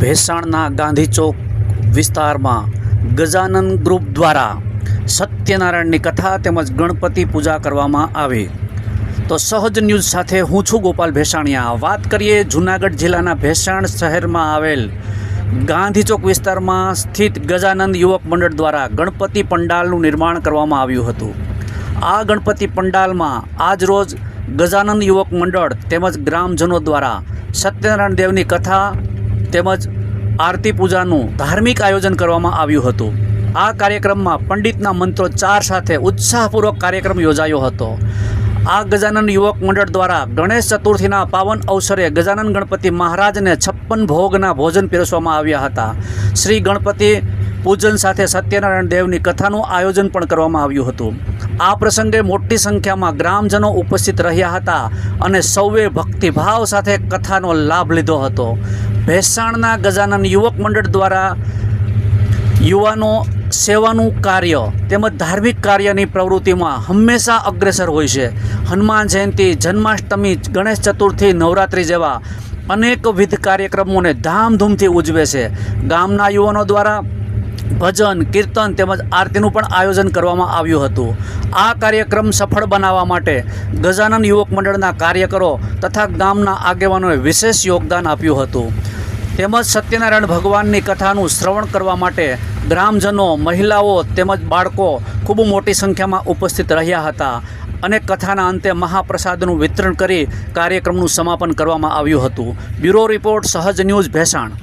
ભેસાણના ગાંધી ચોક વિસ્તારમાં ગજાનન ગ્રુપ દ્વારા સત્યનારાયણની કથા તેમજ ગણપતિ પૂજા કરવામાં આવી. તો સહજ ન્યૂઝ સાથે હું છું ગોપાલ ભેસાણિયા. વાત કરીએ જૂનાગઢ જિલ્લાના ભેસાણ શહેરમાં આવેલ ગાંધી ચોક વિસ્તારમાં સ્થિત ગજાનંદ યુવક મંડળ દ્વારા ગણપતિ પંડાલનું નિર્માણ કરવામાં આવ્યું હતું. આ ગણપતિ પંડાલમાં આજરોજ ગજાનંદ યુવક મંડળ તેમજ ગ્રામજનો દ્વારા સત્યનારાયણ દેવની કથા તેમજ આરતી પૂજાનું ધાર્મિક આયોજન કરવામાં આવ્યું હતું. આ કાર્યક્રમમાં પંડિતના મંત્રોચ્ચાર સાથે ઉત્સાહપૂર્વક કાર્યક્રમ યોજાયો હતો. આ ગજાનન યુવક મંડળ દ્વારા ગણેશ ચતુર્થીના પાવન અવસરે ગજાનન ગણપતિ મહારાજને છપ્પન ભોગના ભોજન પીરસવામાં આવ્યા હતા. શ્રી ગણપતિ પૂજન સાથે સત્યનારાયણ દેવની કથાનું આયોજન પણ કરવામાં આવ્યું હતું. આ પ્રસંગે મોટી સંખ્યામાં ગ્રામજનો ઉપસ્થિત રહ્યા હતા અને સૌએ ભક્તિભાવ સાથે કથાનો લાભ લીધો હતો. ભેસાણના ગજાનન યુવક મંડળ દ્વારા યુવાનો સેવાનું કાર્ય તેમજ ધાર્મિક કાર્યની પ્રવૃત્તિમાં હંમેશા અગ્રેસર હોય છે. હનુમાન જયંતિ, જન્માષ્ટમી, ગણેશ ચતુર્થી, નવરાત્રિ જેવા અનેકવિધ કાર્યક્રમોને ધામધૂમથી ઉજવે છે. ગામના યુવાનો દ્વારા ભજન, કીર્તન તેમજ આરતીનું પણ આયોજન કરવામાં આવ્યું હતું. આ કાર્યક્રમ સફળ બનાવવા માટે ગજાનન યુવક મંડળના કાર્યકરો તથા ગામના આગેવાનોએ વિશેષ યોગદાન આપ્યું હતું. તેમજ સત્યનારાયણ ભગવાનની કથાનું શ્રવણ કરવા માટે ગ્રામજનો, મહિલાઓ તેમજ બાળકો ખૂબ મોટી સંખ્યામાં ઉપસ્થિત રહ્યા હતા અને કથાના અંતે મહાપ્રસાદનું વિતરણ કરી કાર્યક્રમનું સમાપન કરવામાં આવ્યું હતું. Bureau report, Sahaj news Bhesan.